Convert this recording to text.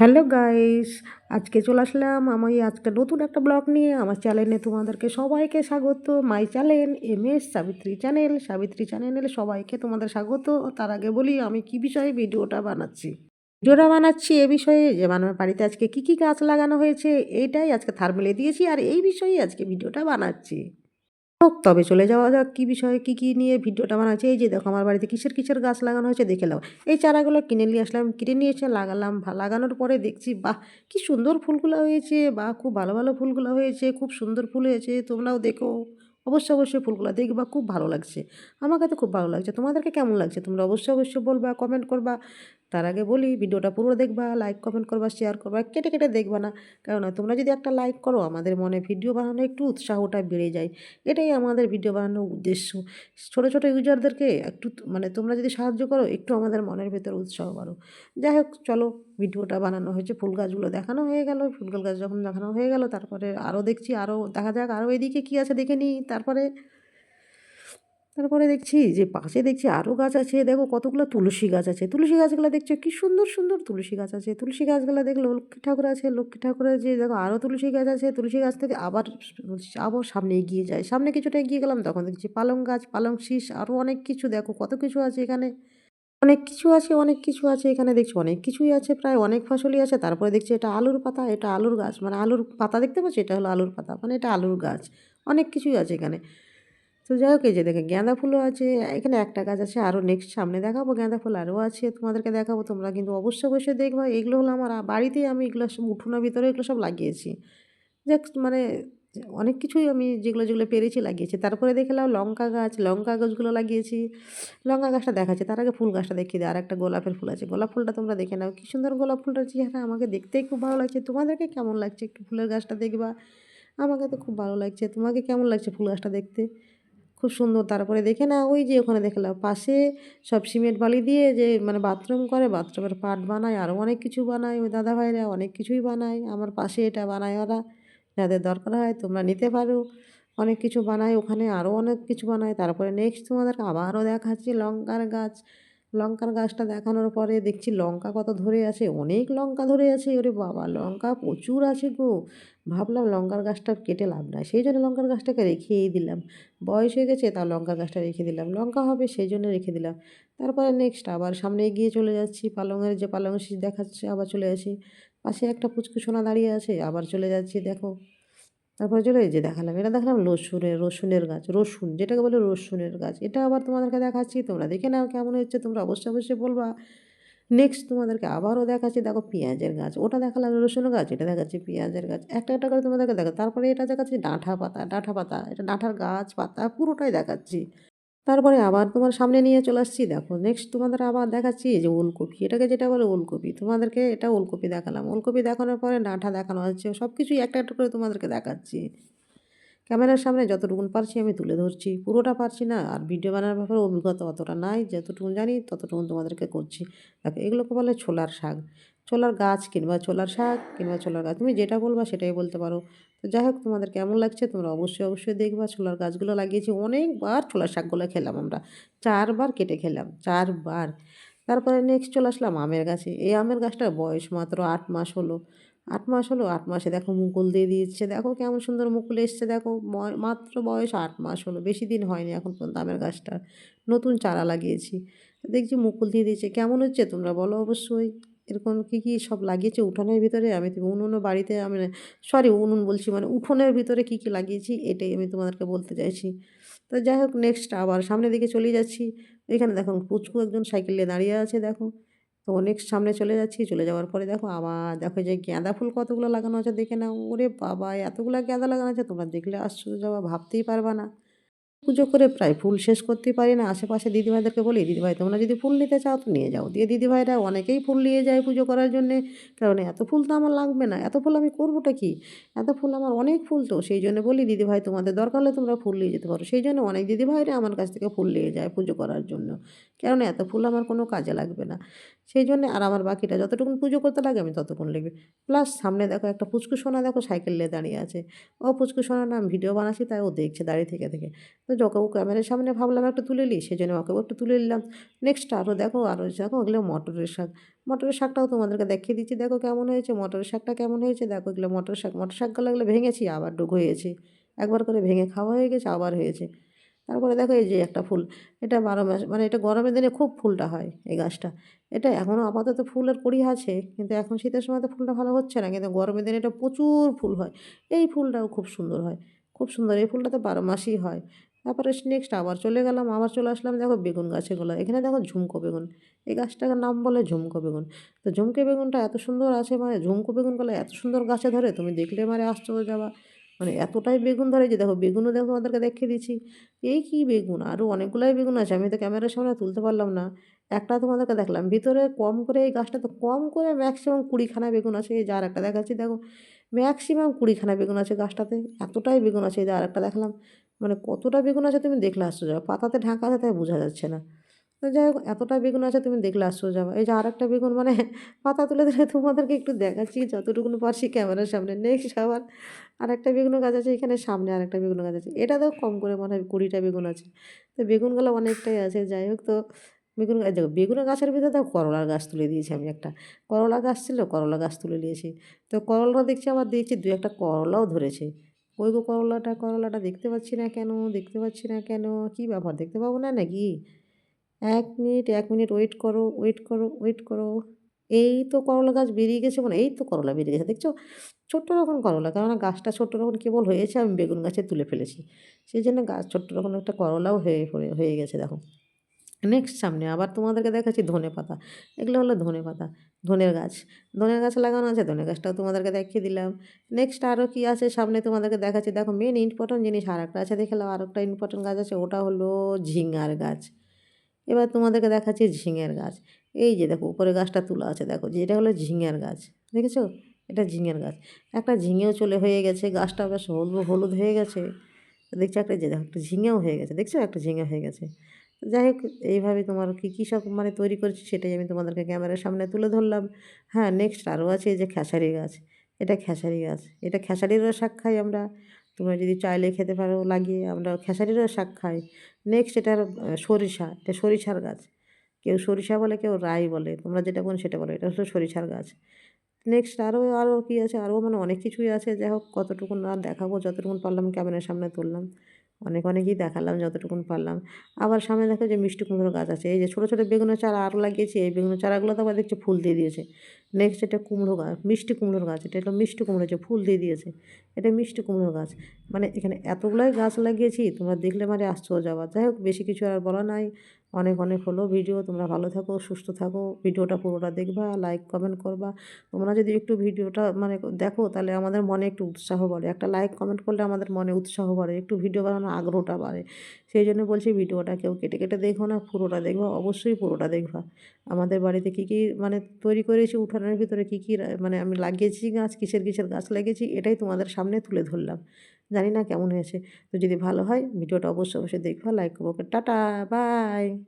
Hello guys, আজকে চলে আসলাম আমি আজকে নতুন একটা ব্লগ নিয়ে। আমার চ্যানেলে তোমাদেরকে সবাইকে স্বাগত। My channel M S Savitri channel, Savitri চ্যানেলে সবাইকে তোমাদের স্বাগত। তার আগে বলি, আমি কি বিষয়ে ভিডিওটা বানাচ্ছি? ভিডিওটা বানাচ্ছি এ বিষয়ে যে আমার বাড়িতে আজকে কি কি গাছ লাগানো হয়েছে এইটাই আজকে থার্মেলে দিয়েছি আর এই বিষয়েই আজকে ভিডিওটা বানাচ্ছি। হোক, তবে চলে যাওয়া যাক। কী বিষয়ে, কী কী নিয়ে ভিডিওটা বানাচ্ছে? এই যে দেখো, আমার বাড়িতে কিসের কিসের গাছ লাগানো হয়েছে দেখে নাও। এই চারাগুলো কিনে নিয়ে আসলাম, কিনে নিয়ে এসে লাগালাম লাগানোর পরে দেখছি, বাহ, কি সুন্দর ফুলগুলো হয়েছে বা খুব ভালো ভালো ফুলগুলো হয়েছে, খুব সুন্দর ফুল হয়েছে, তোমরাও দেখো। অবশ্যই অবশ্যই ফুলগুলো দেখবা, খুব ভালো লাগছে। আমাকে তো খুব ভালো লাগছে। তোমাদেরকে কেমন লাগছে? তোমরা অবশ্যই অবশ্যই বলবা কমেন্ট করবা। তার আগে বলি, ভিডিওটা পুরো দেখবা লাইক কমেন্ট করবা শেয়ার করবা, কেটে কেটে দেখবা না। কেননা তোমরা যদি একটা লাইক করো, আমাদের মনে ভিডিও বানানো একটু উৎসাহটা বেড়ে যায়। এটাই আমাদের ভিডিও বানানোর উদ্দেশ্য। ছোটো ছোটো ইউজারদেরকে একটু মানে তোমরা যদি সাহায্য করো, একটু আমাদের মনের ভেতর উৎসাহ বাড়ো। যাই হোক, চলো ভিডিওটা বানানো হয়েছে, ফুল গাছগুলো দেখানো হয়ে গেল। ফুল গাছ যখন দেখানো হয়ে গেল, তারপরে আরও দেখছি আরও দেখা যাক আরও এদিকে কী আছে দেখে নিই। তারপরে তারপরে দেখছি যে পাশে দেখছি আরও গাছ আছে, দেখো কতগুলো তুলসী গাছ আছে। তুলসী গাছগুলো দেখছ কি সুন্দর সুন্দর তুলসী গাছ আছে। তুলসী গাছগুলো দেখল লক্ষ্মী ঠাকুর আছে, লক্ষ্মী ঠাকুরের যে দেখো আরও তুলসী গাছ আছে। তুলসী গাছ থেকে আবার আবার সামনে এগিয়ে যায়। সামনে কিছুটা এগিয়ে গেলাম, তখন দেখছি পালং গাছ, পালং শীষ আরও অনেক কিছু দেখো। কত কিছু আছে এখানে? অনেক কিছু আছে, অনেক কিছু আছে এখানে দেখছি। অনেক কিছুই আছে, প্রায় অনেক ফসলই আছে। তারপরে দেখছি এটা আলুর পাতা, এটা আলুর গাছ। মানে আলুর পাতা দেখতে পাচ্ছি? এটা হলো আলুর পাতা। মানে এটা আলুর গাছ। অনেক কিছুই আছে এখানে। তো যাই হোক, এই যে দেখে গাঁদা ফুলও আছে, এখানে একটা গাছ আছে আরও নেক্সট সামনে দেখাবো গাঁদা ফুল আরও আছে, তোমাদেরকে দেখাবো, তোমরা কিন্তু অবশ্যই অবশ্যই দেখবা, এগুলো হলো আমার বাড়িতেই আমি এগুলো সব উঠোনের ভিতরে এগুলো সব লাগিয়েছি। দেখ মানে অনেক কিছুই আমি যেগুলো যেগুলো পেরেছি লাগিয়েছি, তারপরে দেখলাম লঙ্কা গাছ, লঙ্কা গাছগুলো লাগিয়েছি, লঙ্কা গাছটা দেখাচ্ছে, তার আগে ফুল গাছটা দেখিয়ে দিই আর একটা গোলাপের ফুল আছে, গোলাপ ফুলটা তোমরা দেখে নাও, কি সুন্দর গোলাপ ফুলটার চেহারা, আমাকে দেখতেই খুব ভালো লাগছে, তোমাদেরকে কেমন লাগছে একটু ফুলের গাছটা দেখবা, আমাকে তো খুব ভালো লাগছে, তোমাকে কেমন লাগছে ফুল গাছটা দেখতে? খুব সুন্দর। তারপরে দেখে না, ওই যে ওখানে দেখলাম, পাশে সব সিমেন্ট বালি দিয়ে যে মানে বাথরুম করে, বাথরুমের পাট বানায় আরও অনেক কিছু বানায় ওই দাদা ভাইরা অনেক কিছুই বানায়। আমার পাশে এটা বানায় ওরা। যাদের দরকার হয় তোমরা নিতে পারো। অনেক কিছু বানায় ওখানে আরও অনেক কিছু বানায়। তারপরে নেক্সট তোমাদেরকে আবারও দেখাচ্ছি লঙ্কার গাছ। লঙ্কার গাছটা দেখানোর পরে দেখছি লঙ্কা কত ধরে আছে, অনেক লঙ্কা ধরে আছে, ওরে বাবা, লঙ্কা প্রচুর আছে গো। ভাবলাম লঙ্কার গাছটা কেটে লাভ নাই, সেই জন্য লঙ্কার গাছটাকে রেখেই দিলাম। বয়স হয়ে গেছে তা লঙ্কা গাছটা রেখে দিলাম। লঙ্কা হবে, সেই জন্য রেখে দিলাম। তারপরে নেক্সট আবার সামনে এগিয়ে চলে যাচ্ছি পালংয়ের যে পালং শীষ দেখাচ্ছে, আবার চলে আসি পাশে একটা পুচকু সোনা দাঁড়িয়ে আছে, আবার চলে যাচ্ছি, দেখো। তারপরে চলে যে দেখালাম। এটা দেখালাম রসুনের রসুনের গাছ, রসুন, যেটাকে বলে রসুনের গাছ। এটা আবার তোমাদেরকে দেখাচ্ছি, তোমরা দেখে নাও কেমন হচ্ছে, তোমরা অবশ্যই অবশ্যই বলবা। নেক্সট তোমাদেরকে আবারও দেখাচ্ছি, দেখো পেঁয়াজের গাছ। ওটা দেখালাম রসুন গাছ, এটা দেখাচ্ছি পেঁয়াজের গাছ। একটা একটা করে তোমাদেরকে দেখো তারপরে এটা দেখাচ্ছি ডাঁঠা পাতা ডাঁঠা পাতা এটা ডাঁঠার গাছ পাতা, পুরোটাই দেখাচ্ছি। তারপরে আবার তোমার সামনে নিয়ে চলে আসছি। দেখো নেক্সট তোমাদের আবার দেখাচ্ছি যে ওলকপি। এটাকে যেটা বলে ওলকপি, তোমাদেরকে এটা ওলকপি দেখালাম। ওলকপি দেখানোর পরে ডাঁঠা দেখানো হচ্ছে। সব কিছুই একটা একটা করে তোমাদেরকে দেখাচ্ছি। ক্যামেরার সামনে যতটুকুন পারছি আমি তুলে ধরছি। পুরোটা পারছি না, আর ভিডিও বানানোর ব্যাপারে অভিজ্ঞতা অতটা নাই। যতটুকু জানি ততটুকু তোমাদেরকে করছি। দেখো, এগুলোকে বলে ছোলার শাক। ছোলার গাছ কিংবা ছোলার শাক কিংবা ছোলার গাছ, তুমি যেটা বলবা সেটাই বলতে পারো। তো যাই হোক, তোমাদের কেমন লাগছে তোমরা অবশ্যই অবশ্যই দেখবা। ছোলার গাছগুলো লাগিয়েছি অনেকবার, ছোলার শাকগুলো খেলাম আমরা। চারবার কেটে খেলাম, চারবার। তারপরে নেক্সট চলে আসলাম আমের গাছে। এই আমের গাছটার বয়স মাত্র আট মাস হলো। আট মাস হলো, আট মাসে দেখো মুকুল দিয়ে দিচ্ছে দেখো কেমন সুন্দর মুকুল এসছে, দেখো মাত্র বয়স আট মাস হলো, বেশি দিন হয়নি এখন পর্যন্ত আমের গাছটার। নতুন চারা লাগিয়েছি। দেখছি মুকুল দিয়ে দিয়েছে। কেমন হচ্ছে তোমরা বলো অবশ্যই। এরকম কী কী সব লাগিয়েছে উঠোনের ভিতরে? আমি তো উনুনও বাড়িতে আমি সরি উনুন বলছি মানে উঠোনের ভিতরে কী কী লাগিয়েছি এটাই আমি তোমাদেরকে বলতে চাইছি। তো যাই হোক নেক্সট আবার সামনের দিকে চলে যাচ্ছি। এখানে দেখো পুচকু একজন সাইকেল দাঁড়িয়ে আছে, দেখো। তো নেক্সট সামনে চলে যাচ্ছি, চলে যাওয়ার পরে দেখো আবার দেখো যে গাঁদা ফুল কতগুলো লাগানো আছে দেখে নাও। ওরে বাবা, এতগুলো গাঁদা লাগানো আছে, তোমরা দেখলে আশ্চর্য যাওয়া, ভাবতেই পারবা না। পুজো করে প্রায় ফুল শেষ করতেই পারি না। আশেপাশে দিদিভাইদেরকে বলি, দিদিভাই, তোমরা যদি ফুল নিতে চাও তো নিয়ে যাও। দিয়ে দিদিভাইরা অনেকেই ফুল নিয়ে যায় পুজো করার জন্যে। কারণ এত ফুল তো আমার লাগবে না, এত ফুল আমি করবোটা কি? এত ফুল আমার অনেক ফুল তো। সেই জন্য বলি, দিদিভাই, তোমাদের দরকার হলে তোমরা ফুল নিয়ে যেতে পারো। সেই জন্য অনেক দিদিভাইরা আমার কাছ থেকে ফুল নিয়ে যায় পুজো করার জন্য। কারণ এত ফুল আমার কোনো কাজে লাগবে না। সেই জন্যে আর আমার বাকিটা যতটুকুন পুজো করতে লাগে আমি ততক্ষণ লিখবি। প্লাস সামনে দেখো একটা পুচকু সোনা দেখো সাইকেল নিয়ে দাঁড়িয়ে আছে। ও পুচকু সোনা নাম ভিডিও বানাচ্ছি তাই ও দেখছে দাঁড়িয়ে থেকে থেকে। তো যকেও ক্যামেরার সামনে ভাবলাম একটু তুলে নিই সেই জন্য ওকেও একটু তুলে নিলাম। নেক্সট আরও দেখো আরও দেখো ওগুলো মটরের শাক। মটরের শাকটাও তোমাদেরকে দেখিয়ে দিচ্ছি। দেখো কেমন হয়েছে, মটরের শাকটা কেমন হয়েছে? দেখো এগুলো মটর শাক, মটর শাকগুলো এগুলো ভেঙেছি, আবার ডুব হয়েছে। একবার করে ভেঙে খাওয়া হয়ে গেছে, আবার হয়েছে। তারপরে দেখো এই যে একটা ফুল, এটা বারো মাস মানে এটা গরমের দিনে খুব ফুলটা হয় এই গাছটা। এটা এখনও আপাতত ফুলের কড়ি আছে, কিন্তু এখন শীতের সময় তো ফুলটা ভালো হচ্ছে না, কিন্তু গরমের দিনে এটা প্রচুর ফুল হয়। এই ফুলটাও খুব সুন্দর হয়, খুব সুন্দর। এই ফুলটা তো বারো মাসই হয়। তারপরে নেক্সট আবার চলে গেলাম, আবার চলে আসলাম দেখো বেগুন গাছেগুলো। এখানে দেখো ঝুমকো বেগুন, এই গাছটার নাম বলে ঝুমকো বেগুন। তো ঝুমকে বেগুনটা এত সুন্দর আছে মানে ঝুমকো বেগুনগুলো এত সুন্দর গাছে ধরে, তুমি দেখলে মানে আশ্চর্য যাবা। মানে এতটাই বেগুন ধরে যে দেখো বেগুনও দেখো আমাদেরকে দেখিয়ে দিচ্ছি। এই কী বেগুন? আরও অনেকগুলাই বেগুন আছে, আমি তো ক্যামেরার সামনে তুলতে পারলাম না। একটা তোমাদেরকে দেখলাম, ভিতরে কম করে এই গাছটা তো কম করে ম্যাক্সিমাম কুড়িখানা বেগুন আছে, এই যার একটা দেখাচ্ছি, দেখো ম্যাক্সিমাম কুড়িখানা বেগুন আছে গাছটাতে, এতটাই বেগুন আছে, এই যে আর একটা দেখলাম। মানে কতটা বেগুন আছে তুমি দেখলে যাবে পাতাতে ঢাকা আছে তাই বোঝা যাচ্ছে না। তো যাই হোক, এতটা বেগুন আছে তুমি দেখলে আশ্চর্য যাবে এই যে আর একটা বেগুন মানে পাতা তুলে দিলে তোমাদেরকে একটু দেখাচ্ছি, যতটুকুন পারছি ক্যামেরার সামনে। নেক্সট আবার আর একটা বেগুন গাছ আছে এখানে, সামনে আর একটা বেগুন গাছ আছে। এটা তো কম করে মনে হয় কুড়িটা বেগুন আছে। তো বেগুনগুলো অনেকটাই আছে, যাই হোক তো বেগুন গাছ দেখো বেগুনের গাছের ভিতরে তো করলার গাছ তুলে দিয়েছি আমি একটা। করলা গাছ ছিল, করলা গাছ তুলে নিয়েছি। তো করলা দেখছি আবার দেখছি দু একটা করলাও ধরেছে। ওই করলাটা করলাটা দেখতে পাচ্ছি না কেন, দেখতে পাচ্ছি না কেন, কী ব্যাপার দেখতে পাবো না নাকি? এক মিনিট এক মিনিট ওয়েট করো ওয়েট করো ওয়েট করো। এই তো করলা গাছ বেরিয়ে গেছে মানে এই তো করলা বেরিয়ে গেছে, দেখছ? ছোট্ট রকম করলা, কেননা গাছটা ছোট্ট রকম কেবল হয়েছে, আমি বেগুন গাছে তুলে ফেলেছি। সেই জন্য গাছ ছোট্ট রকম একটা করলাও হয়ে হয়ে গেছে, দেখো। নেক্সট সামনে আবার তোমাদেরকে দেখাচ্ছি ধনে পাতা। এগুলো হলো ধনে পাতা, ধনের গাছ। ধনের গাছ লাগানো আছে, ধনে গাছটাও তোমাদেরকে দেখিয়ে দিলাম। নেক্সট আরও কী আছে? সামনে তোমাদেরকে দেখাচ্ছি। দেখো মেন ইম্পর্টেন্ট জিনিস আর একটা আছে দেখলাম আর একটা ইম্পর্টেন্ট গাছ আছে, ওটা হলো ঝিঙ্গার গাছ। এবার তোমাদেরকে দেখাচ্ছি ঝিঙের গাছ। এই যে দেখো, উপরে গাছটা তোলা আছে, দেখো, যে এটা হলো ঝিঙের গাছ, দেখেছ? এটা ঝিঙের গাছ। একটা ঝিঙেও চলে হয়ে গেছে, গাছটা বেশ হলুদ হলুদ হয়ে গেছে। দেখছ একটা, যে দেখো, একটা ঝিঙেও হয়ে গেছে, দেখছ? একটা ঝিঙে হয়ে গেছে। যাই হোক, এইভাবে তোমার কী কী সব মানে তৈরি করেছি সেটাই আমি তোমাদেরকে ক্যামেরার সামনে তুলে ধরলাম। হ্যাঁ নেক্সট আরও আছে যে খেসারি গাছ। এটা খেসারি গাছ, এটা খেসারিরও শাক খাই আমরা। তোমরা যদি চাইলে খেতে পারো, লাগিয়ে আমরা খেসারিরও শাক খাই। নেক্সট এটার সরিষা। এটা সরিষার গাছ। কেউ সরিষা বলে, কেউ রাই বলে। তোমরা যেটা বলো সেটা বলো। এটা হলো সরিষার গাছ। নেক্সট আরও আরও কী আছে? আরও মানে অনেক কিছুই আছে। যাই হোক, কতটুকুন আর দেখাবো, যতটুকুন পারলাম ক্যামেরার সামনে তুললাম। অনেক অনেকই দেখালাম, যতটুকুন পারলাম। আবার সামনে দেখো যে মিষ্টি কুমড়োর গাছ আছে। এই যে ছোটো ছোটো বেগুনের চারা আরও লাগিয়েছি। এই বেগুনের চারাগুলো তো আবার দেখছি ফুল দিয়ে দিয়েছে। নেক্সট এটা কুমড়ো গাছ, মিষ্টি কুমড়োর গাছ, এটা হলো মিষ্টি কুমড়ো, যে ফুল দিয়ে দিয়েছে, এটা মিষ্টি কুমড়োর গাছ। মানে এখানে এতগুলোই গাছ লাগিয়েছি, তোমরা দেখলে মানে আশ্চর্য যাওয়া যাই হোক, বেশি কিছু আর বলা নাই। অনেক অনেক হলো ভিডিও, তোমরা ভালো থাকো, সুস্থ থাকো, ভিডিওটা পুরোটা দেখবা লাইক কমেন্ট করবা। তোমরা যদি একটু ভিডিওটা মানে দেখো, তাহলে আমাদের মনে একটু উৎসাহ বাড়ে। একটা লাইক কমেন্ট করলে আমাদের মনে উৎসাহ বাড়ে, একটু ভিডিও বানানোর আগ্রহটা বাড়ে। সেই জন্য বলছি ভিডিওটা কেউ কেটে কেটে দেখো না, পুরোটা দেখবা, অবশ্যই পুরোটা দেখবা। আমাদের বাড়িতে কী কী মানে তৈরি করেছি, উঠানের ভিতরে কী কী মানে আমি লাগিয়েছি গাছ, কিসের কিসের গাছ লাগিয়েছি, এটাই তোমাদের সামনে তুলে ধরলাম। জানি না কেমন হয়েছে। তো যদি ভালো হয়, ভিডিওটা অবশ্যই অবশ্যই দেখবা লাইক করব টাটা বাই